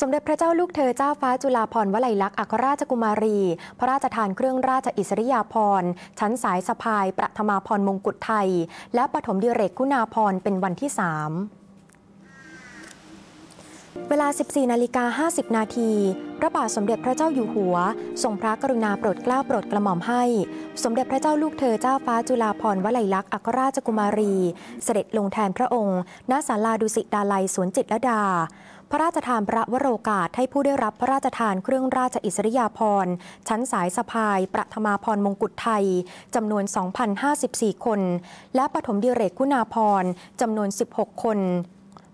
สมเด็จพระเจ้าลูกเธอเจ้าฟ้าจุฬาภรณ์วลัยลักษณ์อัครราชกุมารี พระราชทานเครื่องราชอิสริยาภรณ์ชั้นสายสะพาย ประธมาพรมงกุฎไทย และปฐมดิเรกคุณาภรณ์เป็นวันที่3เวลา 14 นาฬิกา 50 นาที พระบาทสมเด็จพระเจ้าอยู่หัว ทรงพระกรุณาโปรดเกล้าโปรดกระหม่อมให้ สมเด็จพระเจ้าลูกเธอเจ้าฟ้าจุฬาภรณ์วลัยลักษณ์อัครราชกุมารี เสด็จลงแทนพระองค์ ณ ศาลาดุสิตดาลัยสวนจิตรดา พระราชทานพระวโรกาสให้ผู้ได้รับพระราชทานเครื่องราชอิสริยาภรณ์ ชั้นสายสะพาย ประธมาพรมงกุฎไทยจำนวน 2,054 คน และปฐมดิเรกคุณาภรณ์จำนวน 16 คน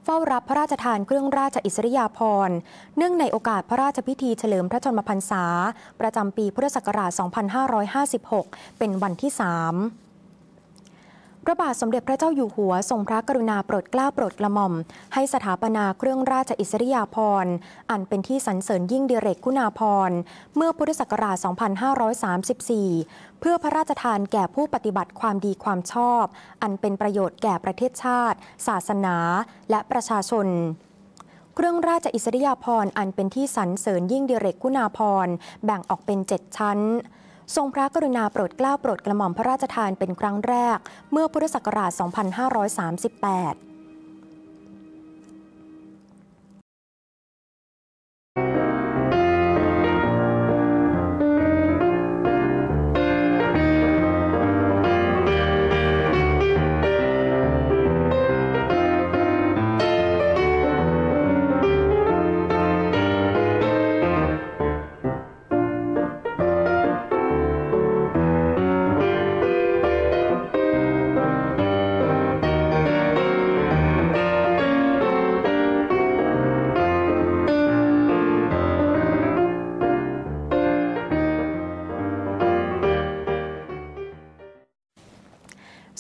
เฝ้ารับพระราชทานเครื่องราชอิสริยาภรณ์เนื่องในโอกาสพระราชพิธีเฉลิมพระชนมพรรษา ประจำปีพุทธศักราช 2556 เป็นวันที่ 3 พระบาทสมเด็จพระเจ้าอยู่หัวทรงพระกรุณาโปรดเกล้าโปรดกระหม่อม ให้สถาปนาเครื่องราชอิสริยาภรณ์ อันเป็นที่สรรเสริญยิ่งเดเรกคุณาภรณ์ เมื่อพุทธศักราช 2534 เพื่อพระราชทานแก่ผู้ปฏิบัติความดีความชอบ อันเป็นประโยชน์แก่ประเทศชาติ ศาสนา และประชาชนเครื่องราชอิสริยาภรณ์อันเป็นที่สรรเสริญยิ่งเดเรกคุณาภรณ์แบ่งออกเป็น 7 ชั้น ทรงพระกรุณาโปรดเกล้าโปรดกระหม่อมพระราชทานเป็นครั้งแรก เมื่อพุทธศักราช 2538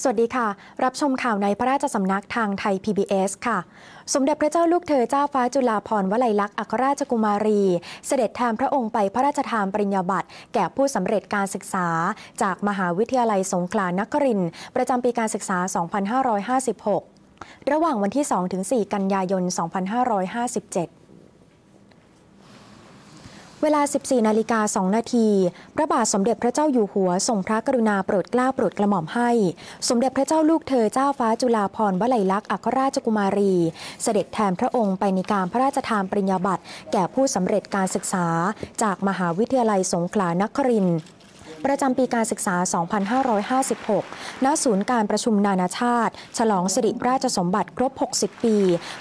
สวัสดีค่ะ รับชมข่าวในพระราชสำนักทางไทย PBS ค่ะ สมเด็จพระเจ้าลูกเธอเจ้าฟ้าจุฬาภรณ์วลัยลักษณ์อัครราชกุมารี เสด็จแทนพระองค์ไปพระราชทานปริญญาบัตรแก่ผู้สำเร็จการศึกษา จากมหาวิทยาลัยสงขลานครินทร์ประจำปีการศึกษา 2556 ระหว่างวันที่ 2-4 กันยายน 2557 เวลา 14 นาฬิกา 2 นาที พระบาทสมเด็จพระเจ้าอยู่หัวทรงพระกรุณาโปรดเกล้าโปรดกระหม่อมให้ สมเด็จพระเจ้าลูกเธอเจ้าฟ้าจุฬาภรณ์วลัยลักษณ์อัครราชกุมารี เสด็จแทนพระองค์ไปในการพระราชทานปริญญาบัตรแก่ผู้สำเร็จการศึกษา จากมหาวิทยาลัยสงขลานครินทร์ ประจำปีการศึกษา 2556 ณ ศูนย์การประชุมนานาชาติ ฉลองสิริราชสมบัติครบ 60 ปี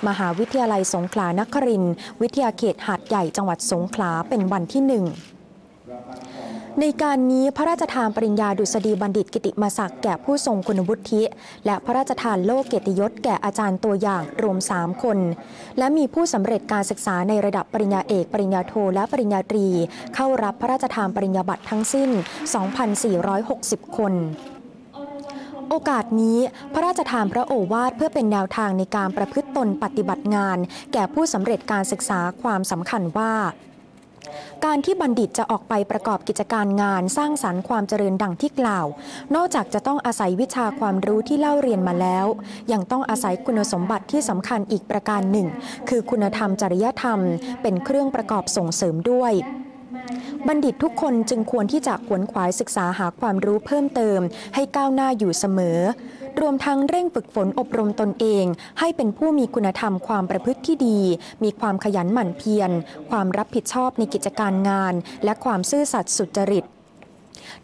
มหาวิทยาลัยสงขลานครินทร์วิทยาเขตหาดใหญ่จังหวัดสงขลาเป็นวันที่หนึ่ง ในการนี้พระราชทานปริญญาดุษฎีบัณฑิตกิติมศักดิ์แก่ผู้ทรงคุณวุฒิ และพระราชทานโลกเกียรติยศแก่อาจารย์ตัวอย่างรวม 3 คน และมีผู้สำเร็จการศึกษาในระดับปริญญาเอก ปริญญาโทและปริญญาตรี เข้ารับพระราชทานปริญญาบัตรทั้งสิ้น 2,460 คนโอกาสนี้พระราชทานพระโอวาทเพื่อเป็นแนวทางในการประพฤติตนปฏิบัติงาน แก่ผู้สำเร็จการศึกษาความสำคัญว่า การที่บัณฑิตจะออกไปประกอบกิจการงานสร้างสรรค์ความเจริญดังที่กล่าว นอกจากจะต้องอาศัยวิชาความรู้ที่เล่าเรียนมาแล้ว ยังต้องอาศัยคุณสมบัติที่สำคัญอีกประการหนึ่ง คือคุณธรรมจริยธรรม เป็นเครื่องประกอบส่งเสริมด้วย บัณฑิตทุกคนจึงควรที่จะขวนขวายศึกษาหาความรู้เพิ่มเติม ให้ก้าวหน้าอยู่เสมอ รวมทั้งเร่งฝึกฝนอบรมตนเอง ให้เป็นผู้มีคุณธรรมความประพฤติที่ดี มีความขยันหมั่นเพียร ความรับผิดชอบในกิจการงาน และความซื่อสัตย์สุจริต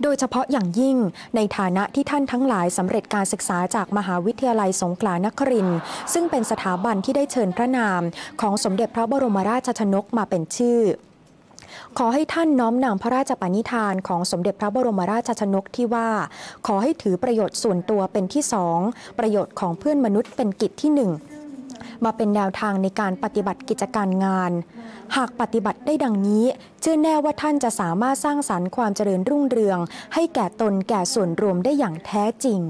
โดยเฉพาะอย่างยิ่งในฐานะที่ท่านทั้งหลายสำเร็จการศึกษาจากมหาวิทยาลัยสงขลานครินทร์ซึ่งเป็นสถาบันที่ได้เชิญพระนาม ของสมเด็จพระบรมราชชนกมาเป็นชื่อ ขอให้ท่านน้อมนำพระราชปณิธานของสมเด็จพระบรมราชชนกที่ว่า ขอให้ถือประโยชน์ส่วนตัวเป็นที่สองประโยชน์ของเพื่อนมนุษย์เป็นกิจที่หนึ่งมาเป็นแนวทางในการปฏิบัติกิจการงาน หากปฏิบัติได้ดังนี้ เชื่อแน่ว่าท่านจะสามารถสร้างสรรค์ความเจริญรุ่งเรือง ให้แก่ตนแก่ส่วนรวมได้อย่างแท้จริง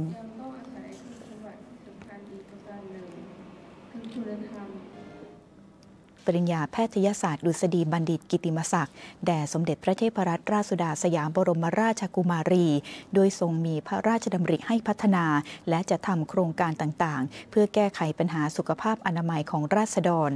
ริญญาแพทยศาสตร์ดุษฎีบัณฑิตกิติมศักดิ์แด่สมเด็จพระเทพรัตนราชสุดาสยามบรมราชกุมารี โดยทรงมีพระราชดำริให้พัฒนา และจะทำโครงการต่างๆ เพื่อแก้ไขปัญหาสุขภาพอนามัยของราษฎร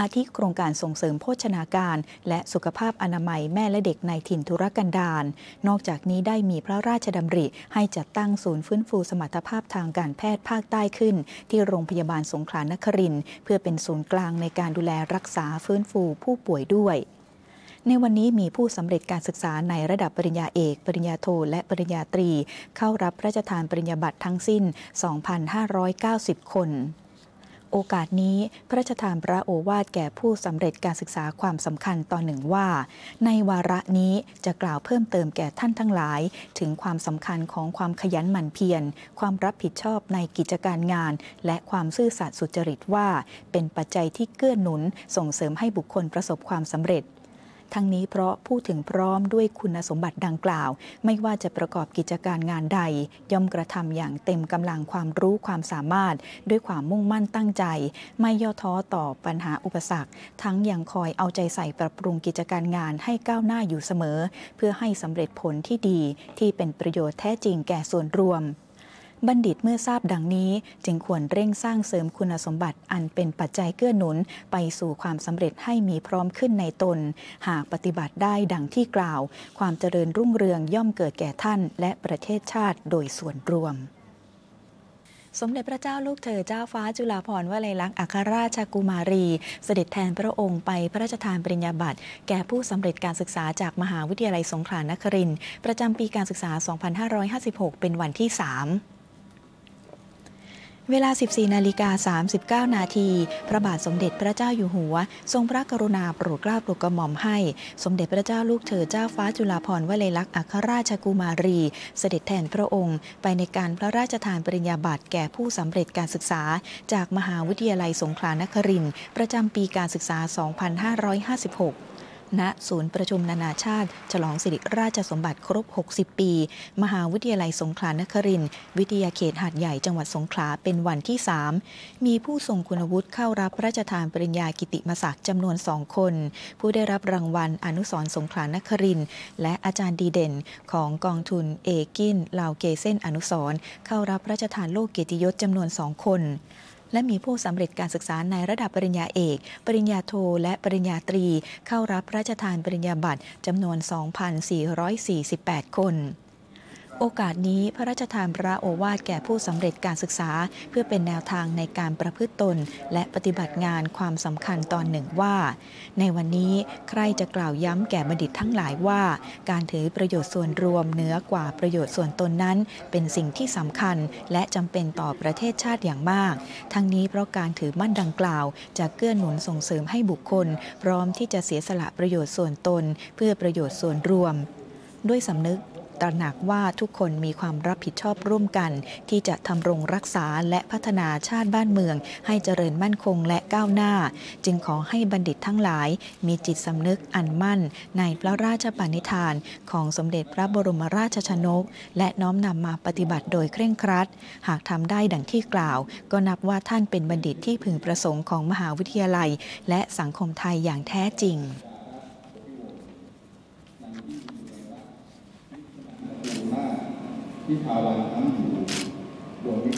อาทิโครงการส่งเสริมโภชนาการ และสุขภาพอนามัยแม่และเด็กในถิ่นทุรกันดารนอกจากนี้ได้มีพระราชดำริ ให้จัดตั้งศูนย์ฟื้นฟูสมรรถภาพทางการแพทย์ภาคใต้ขึ้น ที่โรงพยาบาลสงขลานครินเพื่อเป็นศูนย์กลางในการดูแลรักษาฟื้นฟูผู้ป่วยด้วยในวันนี้มีผู้สำเร็จการศึกษาในระดับปริญญาเอก ปริญญาโท และปริญญาตรี เข้ารับพระราชทานปริญญาบัตรทั้งสิ้น 2,590 คน โอกาสนี้พระราชทานพระโอวาทแก่ผู้สำเร็จการศึกษาความสำคัญตอนหนึ่งว่า ในวาระนี้จะกล่าวเพิ่มเติมแก่ท่านทั้งหลาย ถึงความสำคัญของความขยันหมั่นเพียร ความรับผิดชอบในกิจการงาน และความซื่อสัตย์สุจริตว่า เป็นปัจจัยที่เกื้อหนุนส่งเสริมให้บุคคลประสบความสำเร็จ ทั้งนี้เพราะผู้ถึงพร้อมด้วยคุณสมบัติดังกล่าว ไม่ว่าจะประกอบกิจการงานใด ย่อมกระทำอย่างเต็มกำลังความรู้ความสามารถ ด้วยความมุ่งมั่นตั้งใจ ไม่ย่อท้อต่อปัญหาอุปสรรค ทั้งยังคอยเอาใจใส่ปรับปรุงกิจการงานให้ก้าวหน้าอยู่เสมอ เพื่อให้สำเร็จผลที่ดีที่เป็นประโยชน์แท้จริงแก่ส่วนรวม บัณฑิตเมื่อทราบดังนี้ จึงควรเร่งสร้างเสริมคุณสมบัติอันเป็นปัจจัยเกื้อหนุน ไปสู่ความสำเร็จให้มีพร้อมขึ้นในตน หากปฏิบัติได้ดังที่กล่าว ความเจริญรุ่งเรืองย่อมเกิดแก่ท่าน และประเทศชาติโดยส่วนรวมสมเด็จพระเจ้าลูกเธอเจ้าฟ้าจุฬาภรณ์วลัยลักษณ์อัครราชกุมารี เสด็จแทนพระองค์ไปพระราชทานปริญญาบัตรแก่ผู้สำเร็จการศึกษาจากมหาวิทยาลัยสงขลานครินทร์ประจำปีการศึกษา 2556 เป็นวันที่ 3 เวลา 14 นาฬิกา 39 นาที พระบาทสมเด็จพระเจ้าอยู่หัว ทรงพระกรุณาโปรดเกล้าโปรดกระหม่อมให้ สมเด็จพระเจ้าลูกเธอเจ้าฟ้าจุฬาภรณ์วลัยลักษณ์อัครราชกุมารี เสด็จแทนพระองค์ ไปในการพระราชทานปริญญาบัตรแก่ผู้สำเร็จการศึกษา จากมหาวิทยาลัยสงขลานครินทร์ประจำปีการศึกษา 2556 ณศูนย์ประชุมนานาชาติ ฉลองสิริราชสมบัติครบ 60 ปี มหาวิทยาลัยสงขลานครินทร์วิทยาเขตหาดใหญ่จังหวัดสงขลาเป็นวันที่ 3 มีผู้ทรงคุณวุฒิเข้ารับพระราชทานปริญญากิติมศักดิ์จำนวนสองคน ผู้ได้รับรางวัลอนุสรณ์สงขลานครินทร์และอาจารย์ดีเด่น ของกองทุนเอกินลาวเกเส้นอนุสรณ์เข้ารับพระราชทานโลกเกียรติยศจำนวนสองคน และมีผู้สำเร็จการศึกษาในระดับปริญญาเอก ปริญญาโท และปริญญาตรี เข้ารับพระราชทานปริญญาบัตรจำนวน 2,448 คน โอกาสนี้พระราชทานพระโอวาทแก่ผู้สำเร็จการศึกษา เพื่อเป็นแนวทางในการประพฤติตน และปฏิบัติงานความสำคัญตอนหนึ่งว่า ในวันนี้ใครจะกล่าวย้ำแก่บัณฑิตทั้งหลายว่า การถือประโยชน์ส่วนรวมเหนือกว่าประโยชน์ส่วนตนนั้น เป็นสิ่งที่สำคัญ และจำเป็นต่อประเทศชาติอย่างมาก ทั้งนี้เพราะการถือมั่นดังกล่าว จะเกื้อหนุนส่งเสริมให้บุคคล พร้อมที่จะเสียสละประโยชน์ส่วนตน เพื่อประโยชน์ส่วนรวม ด้วยสำนึก ตระหนักว่าทุกคนมีความรับผิดชอบร่วมกัน ที่จะทำรงรักษาและพัฒนาชาติบ้านเมือง ให้เจริญมั่นคงและก้าวหน้า จึงขอให้บัณฑิตทั้งหลาย มีจิตสำนึกอันมั่น ในพระราชปณิธาน ของสมเด็จพระบรมราชชนก และน้อมนำมาปฏิบัติโดยเคร่งครัด หากทำได้ดังที่กล่าว ก็นับว่าท่านเป็นบัณฑิตที่พึงประสงค์ของมหาวิทยาลัย และสังคมไทยอย่างแท้จริง ที่ภาวันทั้งอยู่โดยวิ